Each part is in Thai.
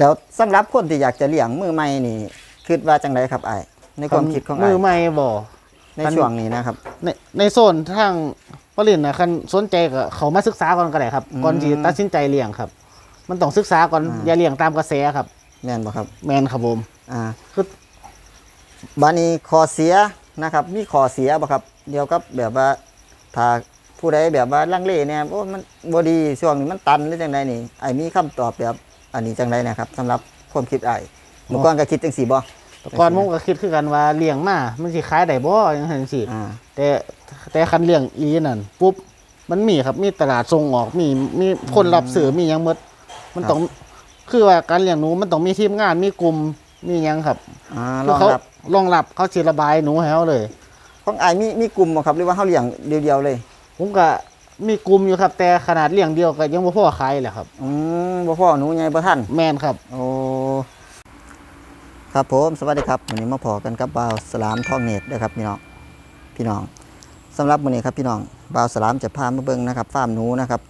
แล้วสำหรับคนที่อยากจะเลี้ยงมือใหม่นี่คิดว่าจังไดครับไอ้ายในความคิดของไอ้มือใหม่บ่ในช่วงนี้นะครับ ในในโซนทางปรินนะคันสนใจก็เขามาศึกษาก่อนก็ได้ครับอืมก่อนที่ตัดสินใจเลี้ยงครับ มันต้องศึกษาก่อนอ่าอย่าเลี้ยงตามกระแสครับ แม่นบ่ครับ แมนครับผมอ่าคือบานี้ขอเสียนะครับ มีขอเสียบ่ครับ เดียวกับแบบว่าถ้าผู้ใดแบบว่าลังเลเนี่ยโอ้มันบ่ดีช่วงนี้มันตันหรือจังไดนี่ไอ้มีคำตอบแบบ อันนี้จังไดนะครับสำหรับความคิดไอ้เมื่อก่อนก็คิดจังซี่บ่แต่ก่อนผมก็คิดคือกันว่าเลี้ยงมามันสิขายได้บ่จังซั่นสิอ่าแต่แต่คันเลี้ยงอีนั่นปุ๊บมันมีครับมีตลาดส่งออกมีมีคนรับซื้อมีหยังหมดมันต้องคือว่าการเลี้ยงหนูมันต้องมีทีมงานมีกลุ่มมีหยังครับอ่ารคือองเขารับรองรับเขาสิระบายหนูให้เขาเลย ของไอ้มีมีกลุ่มบ่ครับหรือว่าเฮาเลี้ยงเดียวๆเลย ผมก็ มีกลุ่มอยู่ครับ แต่ขนาดเลี้ยงเดียวก็ยังบ่พอขายแหละครับ อืมบ่พ่อหนูใหญ่บ่ทันแม่นครับ โอ้ครับผมสวัสดีครับวันนี้มาพอกันกับบ่าวสลามทองเนตรด้วยครับพี่น้องพี่น้องสำหรับวันนี้ครับพี่น้องบ่าวสลามจะพามาเบิ่งนะครับฟาร์มหนูนะครับ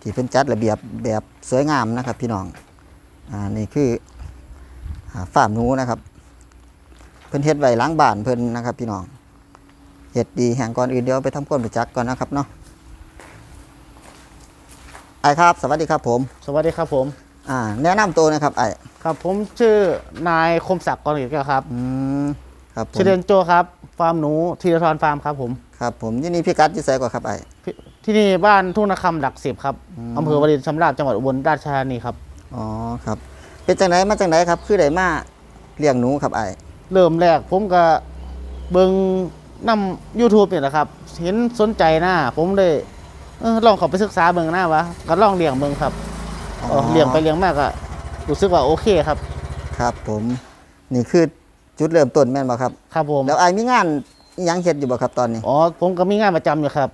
ที่เพิ่นจัดระเบียบแบบสวยงามนะครับ พี่น้องอ่านี่คืออ่าฟาร์มหนูนะครับ เพิ่นเฮ็ดไว้หล้างบ้านเพิ่นนะครับ พี่น้องเฮ็ดดีแห่งก่อนอื่นเดี๋ยวไปทำความรู้จักก่อนนะครับเนาะ ไอครับ สวัสดีครับผม สวัสดีครับผม อ่า แนะนำตัวนะครับไอครับผมชื่อนายคมศักดิ์กรเกียรติแก้วครับอืมครับผมชื่อเล่นโจครับ ฟาร์มหนูธีรทรฟาร์มครับผม ครับผมยี่นี่พี่กัดยี่ไสกว่าครับไอ้ที่ที่นี่บ้านทุ่งนาคำดักสิบครับอำเภอวรินชำราบจังหวัดอุบลราชธานีครับ อ๋อครับ เป็นจังไหนมาจังไหนครับ คือได้มาเลี้ยงหนูครับไอ้เริ่มแรกผมก็เบิงนำ YouTube นี่แหละครับ เห็นสนใจหน้าผมเลย เออลองเข้าไปศึกษาเบิงหน้าวะก็ลองเลี้ยงเบิงครับเออเลี้ยงไปเลี้ยงมากก็รู้สึกว่าโอเคครับ ครับผม นี่คือจุดเริ่มต้นแม่นบ่ครับ ครับผมแล้วไอ้มีงานอิหยังเฮ็ดอยู่บ่ครับตอนนี้อ๋อผมก็มีงานประจำอยู่ครับ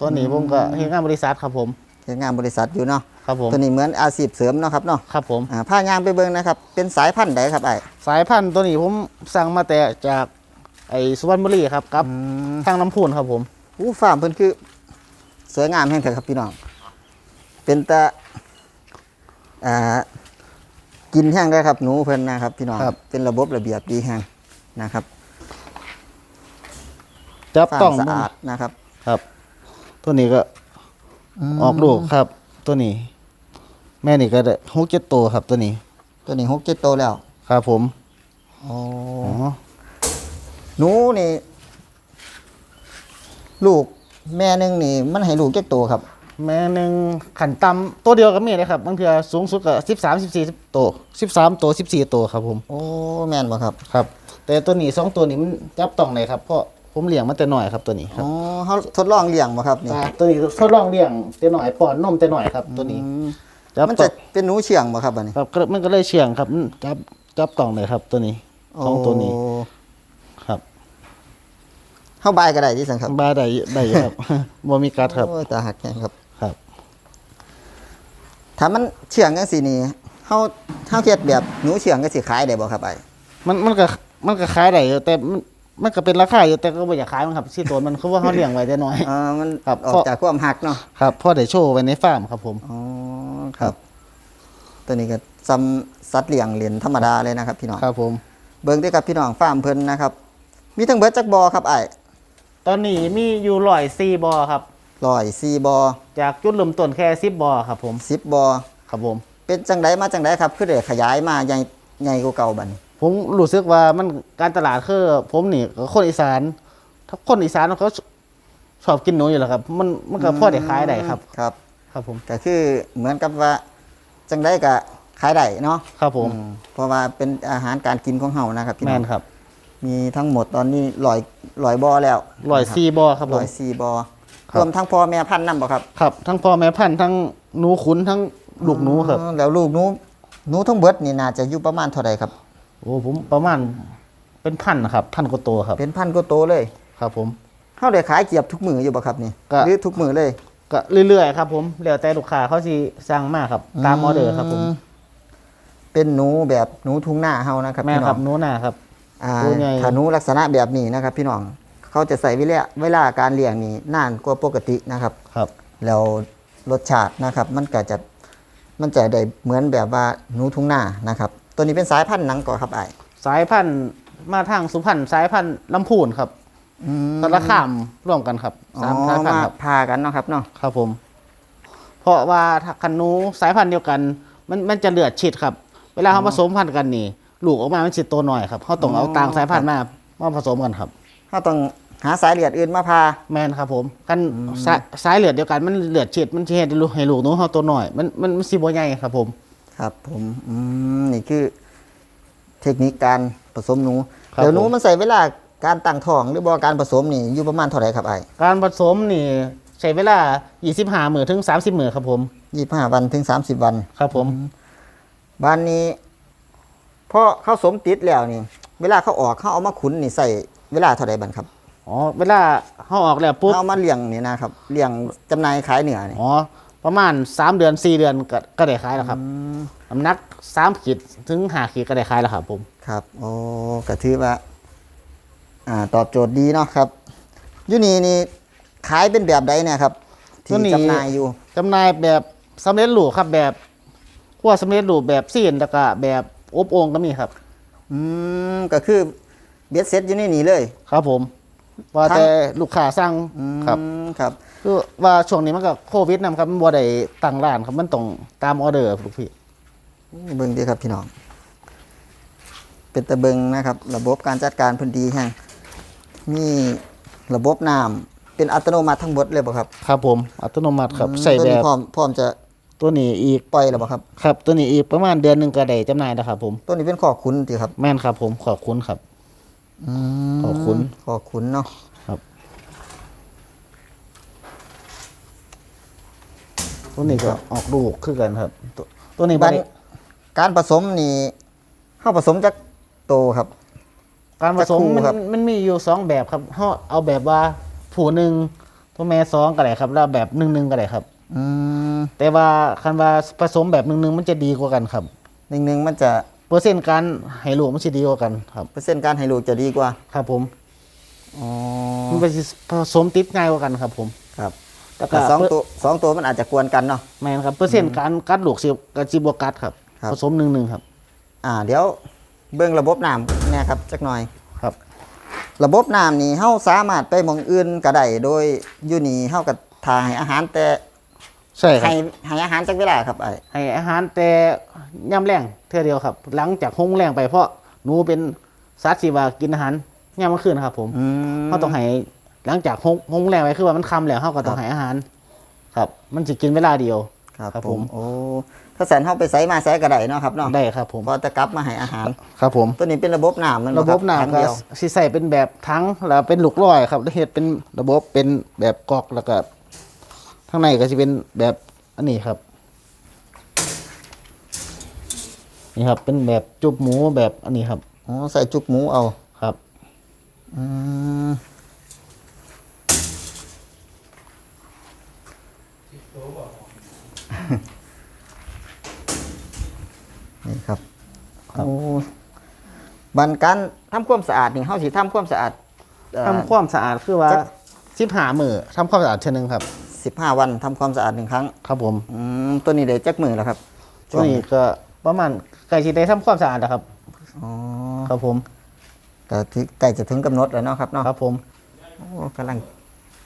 ตอนนี้อืมผมก็เฮ็ดงานบริษัทครับผม เฮ็ดงานบริษัทอยู่เนาะครับผมตัวนี้เหมือนอาชีพเสริมเนาะครับเนาะครับผม อ่าพายางไปเบิ่งนะครับ เป็นสายพันธุ์ใดครับไอ้สายพันธุ์ตัวนี้ผมสั่งมาแต่จากไอ้สุวรรณบุรีครับกับอืมทางน้ำพูนครับผม อู้ฟาร์มเพิ่นคือ สวยงามแห่งเถอะครับพี่น้อง เป็นตาอ่ากินแห้งได้ครับหนูเพิ่นนะครับ พี่น้องเป็นระบบระเบียบดีแห้งนะครับจับฟาต้ร์องมสะอาดนะครับ ครับ ตัวนี้ก็ออกลูกครับ ตัวนี้ แม่นี่ก็ได้หกเจ็ดตัวครับ ตัวนี้ ตัวนี้หกเจ็ดโตวแล้ว ครับผมโอ้อ๋อหนูนี่ ลูก แม่หนึงนี่มันให้ลูกเจ็ดตัวครับ แม่หนึ่งขันต่ำตัวเดียวก็มีเลยครับบางเทีสูงสุดก็สิบสามสิบสี่ตัวสิบสามตัวสิบสี่ตัวครับผมโอ้แม่นบ่ครับครับ แต่ตัวนี้สองตัวนี้มันจับต้องไหนครับเพราะผมเลี้ยงมาแต่หน่อยครับตัวนี้ครับอ๋อเขาทดลองเลี้ยงบ่ครับนี่อ่าตัวนี้ทดลองเลี้ยงแต่หน่อยป้อนนมแต่หน่อยครับ ตัวนี้อืมจับมันต้จะองเป็นหนูเฉียงบ่ครับอันนี้ครับก็มันก็เลยเชียงครับอืมจับจับต้องเลยครับตัวนี้สองตัวนี้โครับ เข้าบายก็ได้ที่สังครับบาได้ได้อยู่ครับ บ่มีกัดครับ โอ้ยตาหักแข็งครับ ครับ ถ้ามันเฉียงจังซี่นี่เฮาเฮาเฮ็ดแบบหนูเฉียงก็สิขายได้บ่ครับไอ้มันมันก็มันก็ขายได้อยู่แต่มันมันก็เป็นราคาอยู่แต่ก็บ่อยากขายมันครับที่ตัวมันคือว่าเขาเลี้ยงไว้แต่น้อยอ่ามันครับ ออกเพราะจากความหักเนาะ ครับพ่อได้โชว์ไว้ในฟาร์มครับผม อ๋อครับ ตัวนี้ก็ซ้ำสัตว์เลี้ยงเหรียญธรรมดาเลยนะครับพี่น้อง ครับผม เบิ่งเด้อครับพี่น้องฟาร์มเพิ่นนะครับ มีทั้งเบิดจักบอครับไอ้ ตอนนี้มีอยู่ร้อยสี่บอครับร้อยสี่บอจากจุดเริ่มต้นแค่สิบบอครับผมสิบบอครับผม เป็นจังไดมาจังไดครับคือได้ขยายมาใหญ่ใหญ่กว่าเก่าบัดนี้ ผมรู้สึกว่ามันการตลาดคือผมนี่ก็คนอีสานถ้าคนอีสานเขาชอบกินหนูอยู่แล้วครับ มันมันก็พอได้ขายได้ครับ ครับ ครับผม ก็คือเหมือนกับว่าจังไดก็ขายได้เนาะครับผม อืเพราะว่าเป็นอาหารการกินของเฮานะครับพี่แมน้อนงครับ มีทั้งหมดตอนนี้ร้อยร้อยบอแล้วร้อยสี่บอครับผร้มอยสี่บอครับ รวมทั้งพ่อแม่พันธุ์นํบ่ครับครับ ทั้งพ่อแม่พันธุ์ทั้งหนูขุนทั้งลูกหนูครับ อ๋อแล้วลูกหนูหนูทั้งเบิดนี่น่าจะอยู่ประมาณเท่าใดครับ โอ้ผมประมาณเป็นพันนะครับพันกว่าตัวครับ เป็นพันก็โตเลยครับผม เฮาได้ขายเกียบทุกมืออยู่บ่ครับนี่ก็ หรือทุกมือเลย ก็เรื่อยๆครับผมแล้วแต่ลูกค้าเขาสิสั่งมากครับ ตามออเดอร์ครับผม เป็นหนูแบบหนูทุ่งหน้าเฮานะครับแม่พี่น้คอรังบหนูนาครับ อ่าตัวใหญ่ ถ้าหนูลักษณะแบบนี้นะครับ พี่น้องเขาจะใส่เวลาเวลาการเลี้ยงนี่นานกว่าปกตินะครับ ครับ แล้วรสชาตินะครับ มันก็จะมันจะได้เหมือนแบบว่าหนูทุ่งนานะครับ ตัวนี้เป็นสายพันธุ์หนังก่อครับไอ้ายสายพันธุ์มาทางสุพรรณสายพันธุ์ลำพูนครับอืมสารคามร่วมกันครับอ๋อสามสายพันมาธุ์ครับ พากันเนาะครับเนาะครับผม เพราะว่าถ้าคันหนูสายพันธุ์เดียวกัน มันมันจะเลือดฉีดครับ เวลาเขาผสมพันธุ์กันนี่ ลูกออกมามันฉีดตัวหน่อยครับเขาต้องเอาต่างสายพันธุ์มามาผสมกันครับถ้าต้องหาสายเลือดอื่นมาพา แมนครับผมกันสายสายเลือดเดียวกันมันเลือดฉีดมันจะเห็นลูกให้ลูกหนูเขาตัวหน่อย มันมันมันสิบ่ใหญ่ครับผม ครับผมอืมนี่คือ เทคนิคการผสมหนูครับเดี๋ยวหนูผม มันใส่เวลาการตั้งท้องหรือบ่การผสมนี่อยู่ประมาณเท่าไหร่ครับไอ้การผสมนี่ใช้เวลา25มื้อถึง 30มื้อครับผม ยี่ห้าวันถึงสามสิบวัน ครับผม บ้านนี้ พอเขาสมติดแล้วนี่ เวลาเขาออกเขาเอามาขุนนี่ใส่เวลาเท่าไหร่บันครับอ๋อเวลาเขาออกแล้วปุ๊บเขาเอามาเลี้ยงนี่นะครับเลี้ยงจำหน่ายขายเนื้อนี่อ๋อประมาณ 3 เดือน 4 เดือนก็ก็ได้ขายแล้วครับน้ำหนัก3ขีดถึง5ขีดก็ได้ขายแล้วครับผมครับโอ้ก็ถือว่าอ่าตอบโจทย์ดีเนาะครับอยูนี่นี่ขายเป็นแบบใดเนี่ยครับที่จำหน่ายอยู่จำหน่ายแบบสำเร็จรูปครับแบบขั้วสำเร็จรูปแบบซีนแล้วก็แบบ อบโอ่งก็มีครับ อืมก็คือเบ็ดเซ็ตอยู่ในนี้เลย ครับผม ว่าทั้งแต่ลูกค้าสั่งอืมครับ ครับ คือว่าช่วงนี้มันก็โควิดนะครับมันบ่ได้ตั้งร้านครับมันต้องตามออเดอร์ครับลูกพี่ เบิ่งดีครับพี่น้อง เป็นตะเบิงนะครับ ระบบการจัดการพื้นที่แห่งมีระบบน้ำเป็นอัตโนมัติทั้งหมดเลยบ่ครับครับผม อัตโนมัติครับอืมใส่ตัวแบนี้บพร้อมพร้อมจะ ตัวนี้อีกปล่อยแล้วบ่ครับ ครับ ตัวนี้อีกประมาณเดือนหนึ่งก็ได้จำหน่ายนะครับ ผม ตัวนี้เป็นข้อคุ้นติครับแม่นครับผมขอบคุณครับ อืมข้อคุ้นข้อคุ้นเนาะตัวนี้ก็ออกลูกคือกันครับ ตัวตัวนี้บ่บันได้การผสมนี่เฮาผสมจากโตครับ การผสมจะคู่มันครับ มันมีอยู่สองแบบครับเฮาเอาแบบว่าผู้หนึ่งตัวแม่สองก็ได้ครับ แล้วแบบหนึ่งหนึ่งก็ได้ครับ อืมแต่ว่าคันว่าผสมแบบหนึ่งหนึ่งมันจะดีกว่ากันครับ หนึ่งหนึ่งมันจะเปอร์เซ็นต์การให้ลูกมันจะดีกว่ากันครับ เปอร์เซ็นต์การให้ลูกจะดีกว่า ครับผมอ๋อมันไปผสมติดง่ายกว่ากันครับ ผม ครับแล้วก็แต่สองตัวสองตัวมันอาจจะกวนกันเนาะแม่นครับเปอร์เซ็นต์การกัดลูกสิกับจีบวกัดครับครับผสมหนึ่งหนึ่งครับ อ่า เดี๋ยวเบิ่งระบบน้ำเนี่ยครับจักหน่อยครับ ระบบน้ำนี่เฮาสามารถไปหมองอื่นก็ได้โดยอยู่นี่เฮาก็ทาให้อาหารแต่ ใช่ครับให้ให้อาหารจักเวลาครับไอ้ให้อาหารแต่ย่ำแรงเท่าเดียวครับ หลังจากห้องแรงไปเพราะหนูเป็นสัตว์ที่ว่ากินอาหารย่ำเมื่อคืนครับผมอืมเขาต้องให้หลังจากห้องห้องแรงไปคือว่ามันคำแล้วเขาก็ต้องให้อาหาร ครับ มันจะกินเวลาเดียวครับครับผผมมโอ้ถ้าแสนเฮาไปไสมาไสก็ได้เนาะครับเนาะได้ครับผมพอจะกลับมาให้อาหารครับผมตัวนี้เป็นระบบน้ำมันระบบน้ำถังก็เดียวสิใส่เป็นแบบทั้งแล้วเป็นลูกลอยครับแล้วเฮ็ดเป็นระบบเป็นแบบกอกแล้วก็ ข้างในก็จะเป็นแบบอันนี้ครับ นี่ครับ เป็นแบบจุบหมูแบบอันนี้ครับอ๋อใส่จุกหมูเอาครับอืมนี่ครับโอ้บันการทำความสะอาดนี่เฮาสิทำความสะอาดเอ่อทำความสะอาดคือว่าจะสิบหามือทำความสะอาดเท่านึงครับ 15 วันทำความสะอาดหนึ่งครั้งครับผมอืมตัวนี้ได้จักมือแล้วครับตัวนี้ก็ประมาณใกล้ชิได้ทำความสะอาดนะครับอ๋อครับผมก็ที่ใกล้จะถึงกำหนดแล้วเนาะครับเนาะครับผมโอ้กำลัง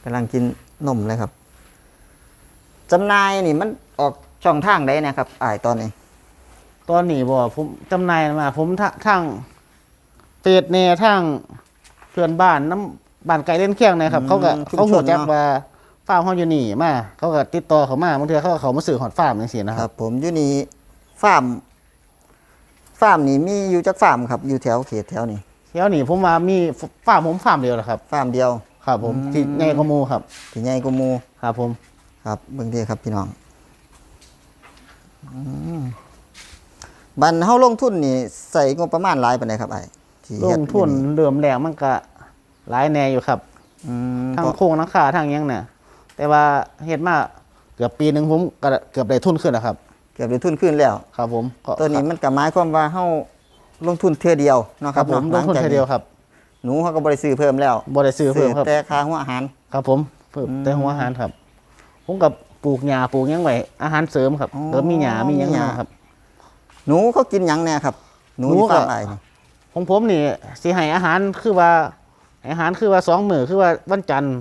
กำลังกินนมเลยครับจำหนายนี่มันออกช่องทางใดเนะครับอ่ายตอนนี้ ตอนนี้บ่ผมจำหนายมา ผมทะทางเฟดเนทางเพื่อนบ้านน้ำบ้านไก่เล่นเคียงนะครับ เขาก็เขาหูจักว่า ฟาร์มเขาอยู่นี่มาเขาก็ติดต่อเขามาบางเทีเขาก็เขามาสื่อหอดฟาร์มจังซี่นะคครัรับ บ ผมอยู่นี่ฟาร์มฟาร์มนี่มีอยู่จักฟาร์มครับ อยู่แถวเขตแถวนี้เที่ยวนี้ผมว่ามีฟาร์มผมฟาร์มเดียวแหละครับ ฟาร์มเดียว ครับผมอืม ที่ใหญ่กว่าหมูครับ ที่ใหญ่กว่าหมู่ครับผม ครับเบิ่งเด้ครับพี่น้องอืมบันเฮาลงทุนนี่ใส่งบประมาณหลายปานใดครับไอ้ที่ลเฮ็ดงทุนเริ่มแรงมันก็หลายแน่อยู่ครับอืมทั้งเพราะโครงทั้งขาทั้งหยังเนี่ย แต่ว่าเฮ็ดมาเกือบปีหนึ่งผมก็เกือบได้ทุนขึ้นนะครับ เกือบได้ทุนขึ้นแล้ว ครับผมก็ตัวนี้มันก็หมายความว่าเฮาลงทุนเทื่อเดียวเนาะคครัรับบผมนาะลงทุนหจากแค่เดียวครับหนูเขาก็บ่ได้ซื้อเพิ่มแล้วบ่ได้ซื้อเพิ่มครับ แต่ค่าหัวอาหาร ครับผมเพิ่มแต่หัวอาหารครับ ผมกับปลูกหญ้าปลูกหยังไว้อาหารเสริมครับอ๋อแล้วมีหญ้ามีหยังมีหญ้าครับ หนูเขากินหยังแน่ครับ หนูหนูที่ก็ ฟาร์มไอ้นี่ของผมนี่สิให้อาหารคือว่าอาหารคือว่าสองมื้อคือว่าวันจันทร์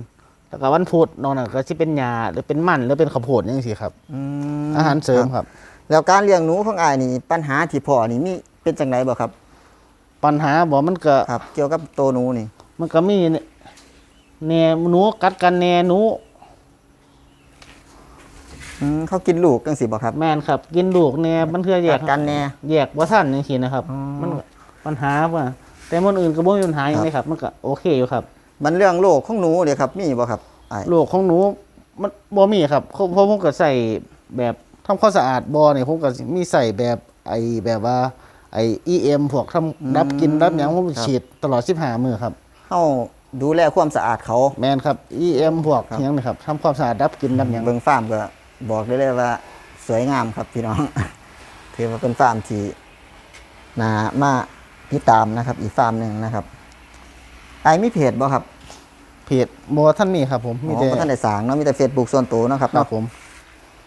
แล้วก็วันพุธนอกนั้นก็สิเป็นหญ้าหรือเป็นมันหรือเป็นข้าวโพดจังซี่ครับ อืมอาหารเสริมครับ แล้วการเลี้ยงหนูของไอ้นี่ปัญหาที่พ่อนี่มีเป็นจังไดบ่ครับ ปัญหาบ่มันก็ครับ เกี่ยวกับตัวหนูนี่ มันก็มีแหน่หนูกัดกันแหน่หนู อืมเขากินลูกจังสิบ่ครับ แม่นครับ กินลูกแหน่มันคือแยกักดกันแน่ แยกบ่ทันจังซี่นะครับ อ๋อ มันก็ปัญหาว่าแต่มันอื่นก็บ่มีปัญหาหยังครับเลยครับ มันก็โอเคอยู่ครับ มันเรื่องโรคของหนูเด้ครับ มีบ่ครับไอ้โรคของหนูมันบ่มีครับเพราะเพราะผมก็ใส่แบบทำความสะอาดบ่อนี่ผมก็สิมีใส่แบบไอแบบว่าไอ EM พวกทำดับกลินดับหยังผมฉีดตลอด15มื้อครับ เฮาดูแลความสะอาดเขา แม่นครับ EM พวกครับหยังนี่ครับทำความสะอาดดับกลินดับหยัง เบิ่งฟาร์มก็บอกได้เลยว่าสวยงามครับพี่น้อง ถือว่าเป็นฟาร์มที่นามาติดตามนะครับ อีกฟาร์มหนึ่งนะครับ ไอ้มีเพจบ่ครับเพจบ่ท่านมีครับผมมีมีแต่แต่ท่านได้สร้างเนาะมีแต่เฟซบุ๊กส่วนตัวเนาะครับครัเนาะบผม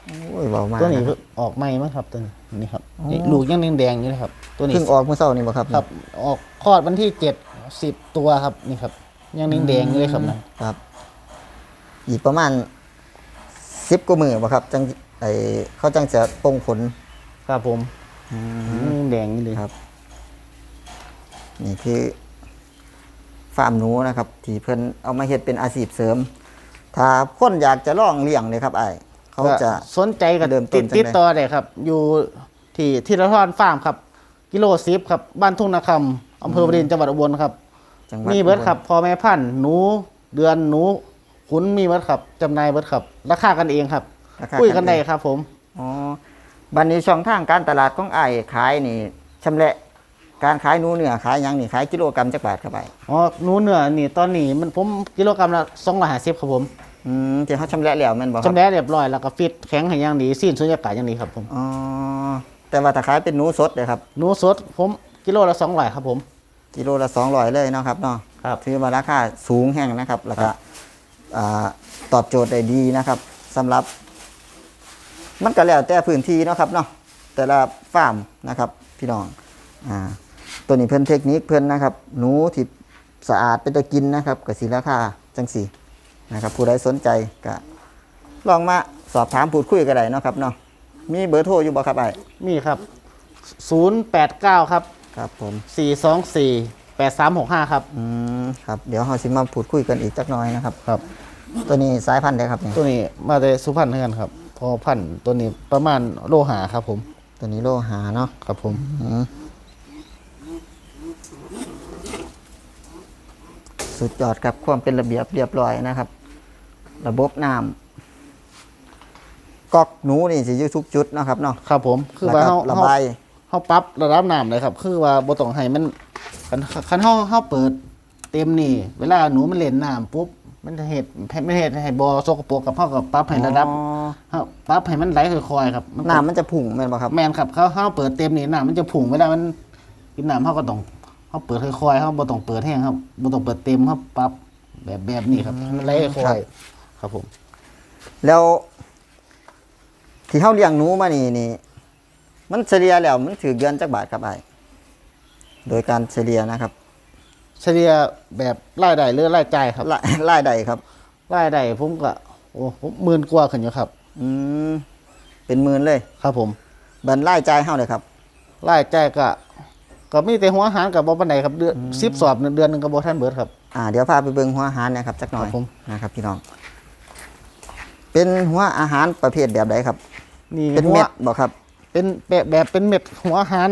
โอ้ยเบามากตัวนี้นะครับออกใหม่มั้งครับตัวนี้นี่ครับอ๋อ นี่ลูกยังแดงๆอยู่เลยครับตัวนี้เพิ่งออกเมื่อเช้านี่บ่ครับครับ ออกคลอดวันที่เจ็ดสิบตัวครับนี่ครับยังแดงๆอยู่เลยครับนะครับ อีกประมาณสิบกว่ามือบ่ครับจังไอเขาจังจะปลงผล ครับผมยังแดงอยู่เลยครับ นี่คือ ฟาร์มหนูนะครับ ที่เพิ่นเอามาเฮ็ดเป็นอาชีพเสริม ถ้าคนอยากจะลองเลี้ยงเลยครับไอ้ายเขาจะก็สนใจก็เริ่มต้ตินดจังใด ติดต่อได้ครับ อยู่ที่ที่ละทอนฟาร์มครับ กิโลซิฟครับบ้านทุ่งนาคำอำเภอประดินจังหวัดอุบลครับ จังหวัดมีเบิร์ดครับพ่อแม่พันธุ์หนูเดือนหนูขุนมีเบิร์ดครับจำหนายเบิร์ดครับราคากันเองครับราคาคุยกันได้เองครับผม อ๋อบัดนี้ช่องทางการตลาดของไอ้ายขายนี่ชำแหละ การขายหนูเนื้อขายหยังนี่ขายกิโลกรัมจักบาทครับไอ้ายอ๋อหนูเนื้อนี่ตอนนี้มันผมกิโลกรัมละสองร้อยห้าสิบครับผมอืมที่เขาชำแหละแล้วแม่นบ่ครับจำได้เรียบร้อยแล้วก็ฟิตแข็งให้อย่างดีสิ้นสุญญากาศอย่างดีครับผมอ๋อแต่ว่าถ้าขายเป็นหนูสดเลยครับ หนูสดผมกิโลละสองร้อยครับผม กิโลละ200เลยเนาะครับเนาะครับถือว่าราคาสูงแห้งนะครับแล้วก็อ่าตอบโจทย์ได้ดีนะครับสำหรับ มันก็แล้วแต่พื้นที่เนาะครับเนาะแต่ละฟาร์มนะครับ พี่น้องอ่า ตัวนี้เพิ่นเทคนิคเพิ่นนะครับ หนูที่สะอาดเป็นตะกินนะครับกับสีราคาจังสีนะครับผู้ใดสนใจก็ลองมาสอบถามพูดคุยกันได้เนาะครับเนาะมีเบอร์โทรอยู่บ่ครับไอ้มีครับศูนย์แปดเก้าครับ ครับผมสี่สองสี่แปดสามหกห้าครับ อืมครับเดี๋ยวเราสิมาพูดคุยกันอีกจักหน่อยนะครับ ครับ ตัวนี้สายพันธุ์ใดครับเนี่ยตัวนี้มาแต่สุพรรณเท่ากันครับ พอพันธุ์ตัวนี้ประมาณโลหะครับผม ตัวนี้โลหะเนาะครับผม อืม สุดยอดครับความเป็นระเบียบเรียบร้อยนะครับ ระบบน้ำก๊อกหนูนี่สิอยู่ทุกจุดเนาะครับเนาะครับผมคือแล้วว่าก็เฮาระเฮาบายเฮาปรับระดับน้ำเลยครับ คือว่าบ่ต้องให้มันคันคันเฮาเฮาเปิดเต็มนี่ เวลาหนูมันเล่นน้ำปุ๊บมันจะเฮ็ดไม่เฮ็ดให้บ่สกปรกกับเฮาก็ปรับให้ระดับอ๋อเฮาปรับให้มันไหลค่อยๆครับมันก็น้ำมันจะพุ่งแม่นบ่ครับแมนครับเขาเขาเปิดเต็มนี่น้ำมันจะผุ่งเวลามันกินน้ำเขาก็ต้อง เขาเปิดค่อยๆเขาบ่ต้องเปิดแห้งครับบ่ต้องเปิดเต็มเขาปรับแบบแบบนี้ครับมันไหลค่อยๆครับผม แล้ว ที่เฮาเลี้ยงหนูมานี่นี่ มันเฉลี่ยแล้วมันถือเดือนจักบาทครับไอ้โดยการเฉลี่ยนะครับเฉลี่ยแบบรายได้หรือรายจ่ายครับรายรายได้ครับ รายได้ผมก็โอ้ผมหมื่นกว่าขึ้นอยู่ครับ อืมเป็นหมื่นเลย ครับผม บันรายจ่ายเฮาเลยครับ รายจ่ายก็ ก็มีแต่หัวอาหารกับบ่ปานใดครับเดือน10สอบเดือนหนึงก็บ่ทันเบิดครับ อ่าเดี๋ยวพาไปเบิ่งหัวอาหารนะครับจักหน่อยครับผม นะครับพี่น้อง เป็นหัวอาหารประเภทแบบใดครับ นี่เป็นหัวเม็ดบอกครับ เป็นแบบแบบเป็นเม็ดหัวอาหาร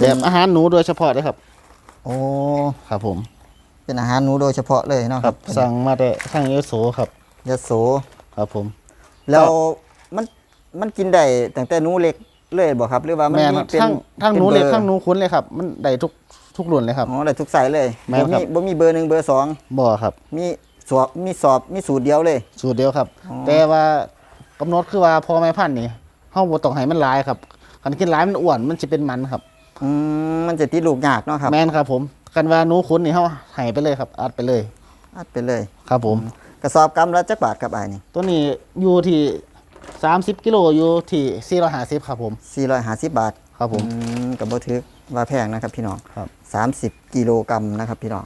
แบบอาหารหนูโดยเฉพาะเลยครับ โอ้ ครับผม เป็นอาหารหนูโดยเฉพาะเลยเนาะครับสั่งมาแต่สั่งเยโสครับยโสครับผม แล้วมันมันกินได้ตั้งแต่หนูเล็กเลยบอกครับหรือว่ามันแม่นมีครับเป็นทั้งทั้งหป็นูเล็กบอร์ทั้งหนูคุ้นเลยครับ มันได้ทุกทุกรุ่นเลยครับอ๋อได้ทุกไซส์เลยแม่นบ่ครัมีบบ่มีเบอร์หนึ่งเบอร์สองบ่ครับ มีสอบมีสอบมีสูตรเดียวเลย สูตรเดียวครับอ๋อแต่ว่ากำหนดคือว่าพอแม่พันธุ์นี่เฮาบ่ต้องให้มันหลายครับคันกินหลายมันอ้วนมันจะเป็นมันครับอืมมันจะติดลูกยากเนาะครับแม่นครับผม กันว่าหนูขุนนี่เฮาให้ไปเลยครับอัดไปเลย อัดไปเลย ครับผม กระสอบกำละจักบาทครับไอ้ายนี่ตัวนี้อยู่ที่30กิโลอยู่ที่450ครับผม450บาทครับผมอืมกับบ่ถือว่าแพงนะครับพี่น้องครับ30กิโลกรัมนะครับพี่น้อง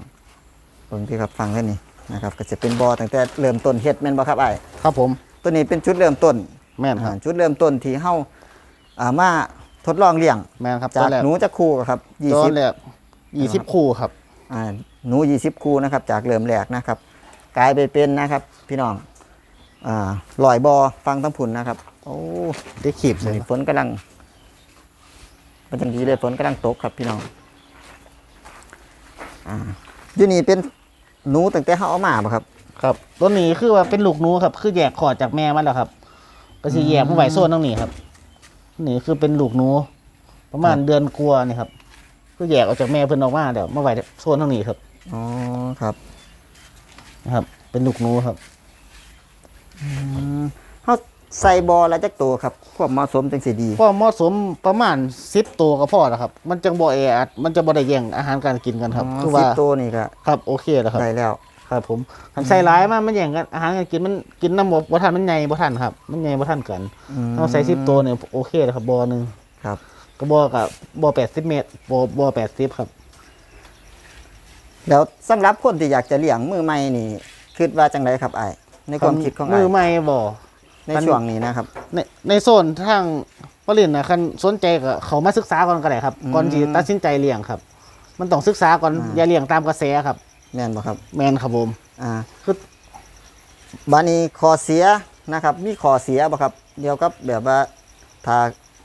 เบิ่งพี่ครับฟังแล้วนี่นะครับก็จะเป็นบอตั้งแต่เริ่มต้นเฮ็ดแม่นบ่ครับไอ้ายครับผมตัวนี้เป็นจุดเริ่มต้นแม่นครับอ่าจุดเริ่มต้นที่เฮาอ่ามาทดลองเลี้ยงแม่นครับจาตัวกแรกหนูจักคู่ครับตัว20 แรก20คู่ครับอ่าหนู20คู่นะครับ จากเริ่มแรกนะครับ กลายไปเป็นนะครับ พี่น้องอ่าลอยบอฟังทั้งผุนนะครับ โอ้ได้ขีบเลยฝนกำลังเป็นจังดีเลยฝนกำลังตกครับพี่น้องอ่าอยู่นี่เป็นหนูตั้งแต่เขาเอามาบ่ครับ ครับตัวนี้คือว่าเป็นลูกหนูครับ คือแยกขอดจากแม่มันแล้วครับ ก็สิแยกมาไว้โซนตรงนี้ครับ นี่คือเป็นลูกหนู ประมาณเดือนกลัวานี่ครับ คือแยกออกจากแม่เพิ่นออกมาเดี๋ยวมาไว้โซนตรงนี้ครับอ๋อครับนะครับ เป็นลูกหนูครับเขาใส่บอแล้วจักตัวครับความเหมาะสมจังสิดีพอเหมาะสมประมาณ10ตัวก็พอแล้วครับ มันจังบ่แออัดมันจะบ่ได้แย่งอาหารการกินกันครับอ๋อคือสิว่าบตัวนี่ก็ครับโอเคแล้วครับ ได้แล้ว ครับผมคันใส่ร้ายมากมันแย่งกันอาหารการกินมันกินน้ำบ่บ่ทันมันใหญ่บ่ทันครับ มันใหญ่บ่ทันกันอืม เอาใส่10ตัวเนี่ยโอเคแล้วครับบ่อหนึงครับ ก็บ่อกับบ่อ80เมตรบ่อบ่อ80ครับ แล้วสำหรับคนที่อยากจะเลี้ยงมือใหม่นี่คิดว่าจังไรครับไอ้ายในความคิดของไอ้ามืยอใหม่บ่ ในช่วงนี้นะครับ ในในโซนทางปรินนะคันสนใจก็เขามาศึกษาก่อนก็ได้ครับอืมก่อนที่ตัดสินใจเลี้ยงครับ มันต้องศึกษาก่อนอ่าอย่าเลี้ยงตามกระแสครับ แม่นบ่ครับ แมนครับผมอ่าคือบานี้ขอเสียนะครับ มีขอเสียบ่ครับ เดียวกับแบบว่าถ้า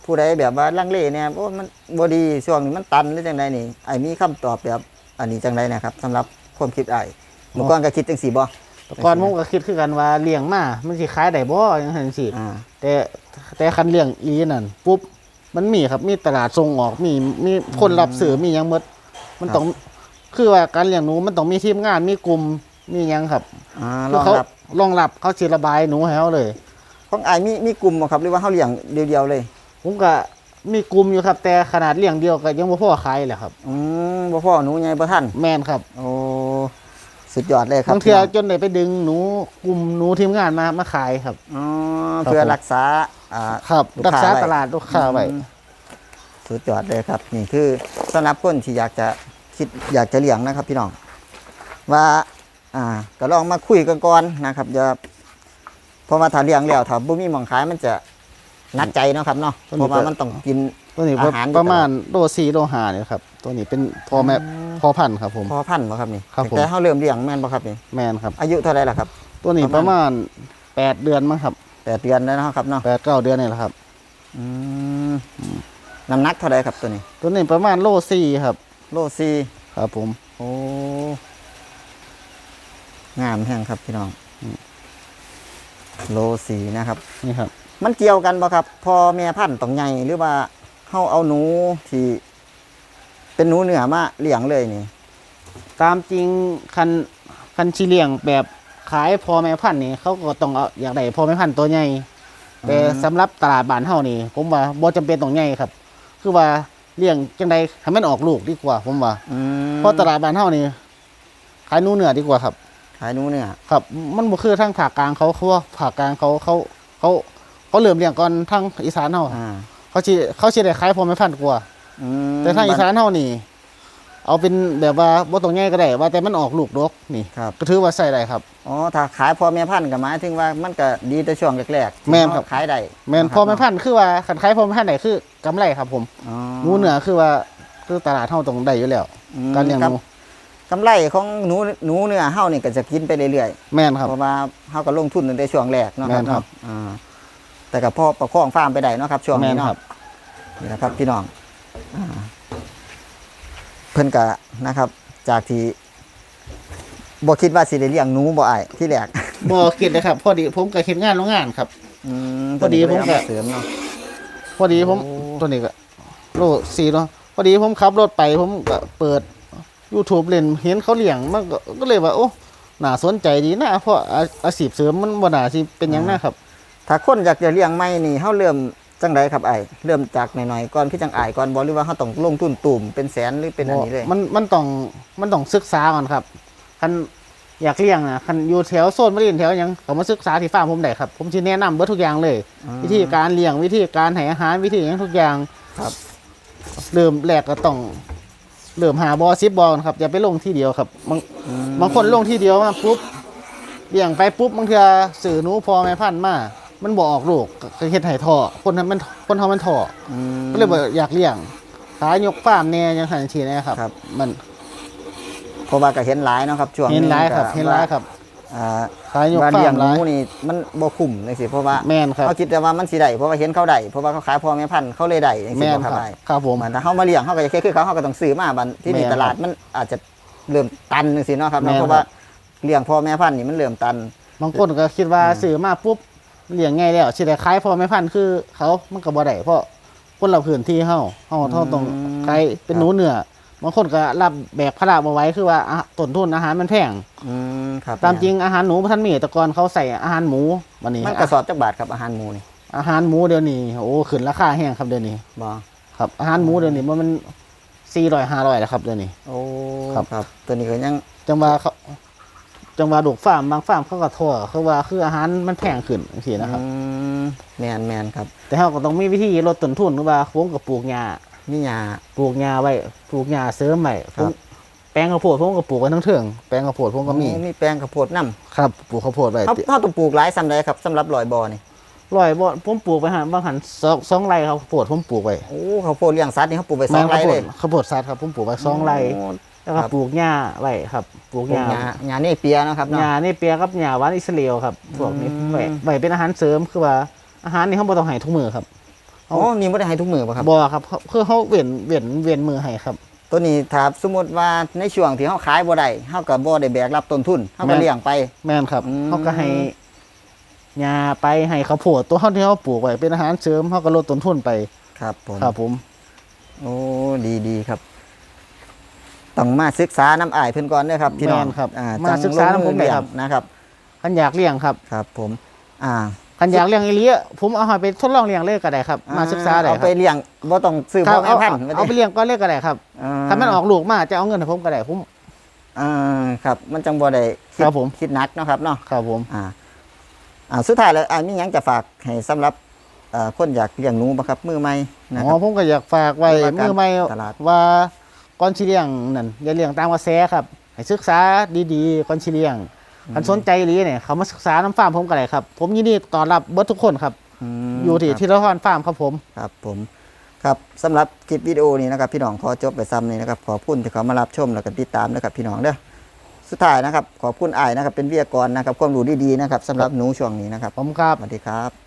ผู้ใดแบบว่าลังเลเนี่ยโอ้มันบ่ดีช่วงนี้มันตันหรือจังไดนี่ไอ้มีคำตอบแบบอันนี้จังไดนะครับสำหรับความคิดไอ้เมื่อก่อนก็คิดจังสี่บ่แต่ก่อนผมก็คิดคือกันว่าเลี้ยงมามันสิขายได้บ่จังซั่นสิอ่าแต่แต่คันเลี้ยงอีนั่นปุ๊บมันมีครับมีตลาดส่งออกมีมีคนรับซื้อมีหยังหมดมันต้องคือว่าการเลี้ยงหนูมันต้องมีทีมงานมีกลุ่มมีหยังครับอ่ารคือองเขารับรองรับเขาสิระบายหนูให้เขาเลยของไอ้มีมีกลุ่มบ่ครับหรือว่าเฮาเลี้ยงเดียวๆเลย ผมก็มีกลุ่มอยู่ครับ แต่ขนาดเลี้ยงเดียวก็ยังบ่พอขายเลยครับ อืมบ่พอหนูใหญ่บ่ทันแม่นครับโอ้สุดยอดเลยครับบางเทียจนได้ไปดึงหนูกลุ่มหนูทีมงานมามาขายครับ อ๋อครับเพื่อผมรักษาอ่าครับลูกรักค้าษาไว้ตลาดลูกค้าไว้อืมสุดยอดเลยครับ นี่คือสำหรับคนที่อยากจะคิดอยากจะเลี้ยงนะครับ พี่น้อง ว่า อ่า ก็ลองมาคุยกันก่อนนะครับอย่าเพราะว่าถ้าเลี้ยงแล้วถ้าบ่มีหมองขายมันจะห นักใจเนาะครับเนาะเพราะว่ามันต้องกินตัวนี้อาหารอยู่ประมาณโลสี่โลห้าเนี่ยครับตัวนี้เป็นพอแม่พอพันธุ์ครับผมพอพันธุ์บ่ครับนี่ครับผมแต่เฮาเริ่มเลี้ยงแม่นบ่ครับนี่แม่นครับ อายุเท่าไหร่ล่ะครับ ตัวนี้ปประระมามาณณแปดเดือนมั้งครับแปดเดือนแล้วเนาะครับเนาะแปดเก้าเดือนนี่แหละครับอืมน้ำหนักเท่าไหร่ครับตัวนี้ ตัวนี้ประมาณโลสี่ครับ โลซีครับผม โอ้งามแห้งครับพี่น้องโลสีนะครับ นี่ครับ มันเกี่ยวกันบ่ครับ พอแม่พันธุ์ต้องใหญ่หรือว่าเขาเอาหนูที่เป็นหนูเหนือมาเลี้ยงเลยนี่ ตามจริงคันคันชีเลี้ยงแบบขายพอแม่พันธุ์นี่เขาก็ต้องเอาอยากได้พอแม่พันธุ์ตัวใหญ่แต่อืม สำหรับตลาดบ้านเฮานี่ผมว่าบ่จำเป็นต้องใหญ่ครับ คือว่าเลี้ยงจังใดให้มันออกลูกดีกว่า ผมว่าอืมเพราะตลาดบ้านเฮานี่ขายหนูเนื้อดีกว่าครับ ขายหนูเหนือครับ มันบ่คือทางภาคกลางเขาเขาว่าภาคกลางเขาเขาเขา เขาเริ่มเลี้ยงก่อนทางอีสานเฮาอ่าเขาสิเขาสิได้ขายพอแม่พันธุ์กว่า อืมแต่ทางอีสานเฮานี่ เอาเป็นแบบว่าบ่ต้องใหญ่ก็ได้ว่าแต่มันออกลูกดกนี่ครับ ก็ถือว่าใส่ได้ครับ อ๋อ ถ้าขายพอแม่พันธุ์ก็หมายถึงว่ามันก็ดีแต่ช่วงแรกๆที่แม่นครับเขาขายได้แม่นนะคพรับอแม่พันธุ์คือว่าขันขายพอแม่พันธุ์ไหนคือกำไรครับผมอ๋อหนูเหนือคือว่าคือตลาดเท่าตรงได้อยู่แล้วอืมการเลี้ยงหนูกำไรของหนูหนูเนื้อเฮานี่ก็จะกินไปเรื่อยๆแม่นครับ เพราะว่าเขาก็ลงทุนตั้งแต่ช่วงแรกเนาะแม่นครับเนาะอ่า แต่กับพ่อประคองฟาร์มไปได้เนาะครับช่วงแม่นี้นเนาะครับนี่นะครับพี่น้องอ่าเพิ่นกะนะครับ จากที่บ่คิดว่าสิได้เลี้ยงหนูบ่อ้ายที่แรกบ่คิดเลยครับ พอดีผมก็เฮ็ดงานโรงงานครับอืมพอดีผมก็เสริมเนาะพอดีผมโอ้ตัวนี้ก็โลสี่เนาะพอดีผมขับรถไปผมก็เปิด YouTube เล่นเห็นเขาเลี้ยงมันก็ก็เลยว่าโอ้น่าสนใจดีนะเพราะอาอาชีพเสริมมันบ่น่าสิเป็นหยังนะครับ ถ้าคนอยากจะเลี้ยงไม่นี่เฮาเริ่มจังไดครับไอ้ายเริ่มจากหน่อยๆก่อนคือจังอ้ายก่อนบ่หรือว่าเฮาต้องลงทุนตุ่มเป็นแสนหรือเป็นอันนี้เลย มันมันต้องมันต้องศึกษาก่อนครับคันอยากเลี้ยงนะคันอยู่แถวโซนมาเรียนแถวหยังเขามาศึกษาที่ฟาร์มผมได้ครับ ผมจะแนะนำเบิดทุกอย่างเลยอืมวิธีการเลี้ยงวิธีการให้อาหารวิธีหยังทุกอย่างครับ เริ่มแรกก็ต้องเริ่มหาบอซิบบอลครับอย่าไปลงที่เดียวครับบางอืมบางคนลงที่เดียวมาปุ๊บเลี้ยงไปปุ๊บบางเทีสื่อหนูพอแม่พันธุ์มา มันบออกลูกก็เฮ็ดให้ท่อคนนั้นมันคนเฮามันท่ออืม ก็เลยบอกอยากเลี้ยง ขายยกฟาร์มแน่ยังหันทีนะครับ ครับ มัน เพราะว่าก็เห็นหลายเนาะครับช่วงเห็นร้ายครับ ก็เห็นร้ายครับ อ่าขายยกว่าฟาเลี้ยร์งมหร้านูย นี่มันบ่คุ้มจังซี่เพราะว่าแม่นครับ เขาคิดแต่ว่ามันสิได้เพราะว่าเห็นเขาได้เพราะว่าเขาขายพ่อแม่พันธุ์เขาเลยได้จังซี่แม่นบ่คครัรับบอ้าย ครับผมเหมือนถ้าเขามาเลี้ยงเขาก็จะแค่คือเขาเขาก็ต้องซื้อมาบัดที่นี่แม่นตลาดมันอาจจะเริ่มตันจังซี่เนาะครับแม่นเนาะเพราะว่าเลี้ยงพ่อแม่พันธุ์นี่มันเริ่มตัน บางคนก็คิดว่าซื้อมาปุ๊บ เลี้ยงไงายแล้วสิได้ขายพอไม่พันธุ์คือเขามันก็บ่ได้เพราะคนเราพื้นที่เฮาเฮาเฮาต้องอืมขายเป็นหนูเนื้อบางคนก็รับแบกภาระมาไว้คือว่าอะต้นทุนอาหารมันแพงอืมครับตามจริงอาหารหนูบ่ทันมีแต่ก่อนเขาใส่อาหารหมูวันนี้มันกระสอบจักบาทครับอาหารหมูนี่อาหารหมูเดี๋ยวนี้โอ้ขึ้นราคาแห้งครับเดี๋ยวนี้บ่ครับอาหารหมูเดี๋ยวนี้มันมัน400 500แล้วครับเดี๋ยวนี้โอ้ครับครับตัวนี้ก็ยังจังว่าเขา จังว่าลูกฟาร์มบางฟาร์มเขาก็ทั่วเขาว่าคืออาหารมันแพงขึ้นจังซี่นะครับ อืมแม่นแม่นครับ แต่เราก็ต้องมีวิธีลดต้นทุนหรือว่าผมก็ปลูกหญ้ามีหญ้าปลูกหญ้าไว้ปลูกหญ้าเสริมไว้ครับผมแปลงข้าวโพดผมก็ปลูกไว้ทั้งเถิงแปลงข้าวโพดผมก็มีโอ้มีแปลงข้าวโพดนํครับปลูกข้าวโพดไว้เขาเขาต้องปลูกหลายซ้ำใดครับสำหรับลอยบ่อนี่ ร้อยบ่ผมปลูกไปหันบางหันสองสองไร่ครับข้าวโพดผมปลูกไว้โอ้ข้าวโพดเลี้ยงสัตว์นี่เขาปลูกไปสอแม่งนไร่ข้าวโพเลดยข้าวโพดสัตว์ครับผมปลูกไว้สองไร่โแล้วก็ครับปลูกหญ้าไว้ครับ ปลูกปลูหกญ้าหญ้าหญ้านี่เปียเนาะครับหเนาะ ญ้านี่เปียกับหญ้าหวานอิสราเอลครับพวกนี้อืม ไว้ไว้เป็นอาหารเสริมคือว่าอาหารนี่เขาบ่ต้องให้ทุกมื้อครับโอ้นี่บ่ได้ให้ทุกมือป่ะครับ บ่ครับเขาคือเขาเว้นเว้นเว้นมือให้ครับ ตัวนี้ถ้าสมมติว่าในช่วงที่เฮาขายบ่ได้เฮาก็บ่ได้แบกรับต้นทุนเฮาแม่ก็นเลี้ยงไป แม่นครับอืม เขาก็ให้ ยาไปให้ข้าวโพดตัวเขาที่เขาปลูกไว้เป็นอาหารเสริมเขาก็ลดต้นทุนไปครับผมครับผม โอ้ดีดีครับต้องมาศึกษาน้ำอ้ายเพิ่นก่อนเด้อครับพี่น้องแม่นครับอ่มาศึกษาน้ำผมเลยครับจังลงอเลี้ยงนะครับ คันอยากเลี้ยงครับครับผม อ่า คันอยากเลี้ยงอีเลี้ยผมเอาให้ไปทดลองเลี้ยงเลยก็ได้ครับมาศึกษาได้เอาคไปรับเลี้ยงบ่ต้องซื้อคพ่รัอบแม่เอาพันธุ์เอาไปเลี้ยงก็เลยก็ได้ครับอ่าถ้ามันออกลูกมาจะเอาเงินให้ผมก็ได้ผม อ่าครับ มันจังบ่ได้ดครับผม คิดหนักเนาะครับเนาะครับผม อ่า อ่าสุดท้ายแล้วอ่ามีหยังจะฝากให้สำหรับเอ่อคนอยากเลี้ยงหนูบ่ครับมือใหม่นะอ๋คอรับ ผมก็อยากฝากไว้หรือว่าการมือใหม่ตลาด ว่าก่อนสิเลี้ยงนั่นอย่าเลี้ยงตามกระแสครับ ให้ศึกษาดีๆก่อนสิเลี้ยงคันสนใจอีหลีเนี่ยเขามาศึกษาน้ำฟาร์มผมก็ได้ครับ ผมยินดีต้อนรับเบิดทุกคนครับ มอยู่ที่ครับ ทีละทอนฟาร์มครับผม ครับผมครับสำหรับคลิปวิดีโอนี้นะครับพี่น้องขอจบไปซ้ำนี้นะครับขอบคุณที่เขามารับชมแล้วก็ติดตามนะครับพี่น้องเด้อ สุดท้ายนะครับ ขอบคุณอ้ายนะครับ เป็นวิทยากรนะครับ ความรู้ดีๆนะครับสำหรับหนูช่วงนี้นะครับผมครับ สวัสดีครับ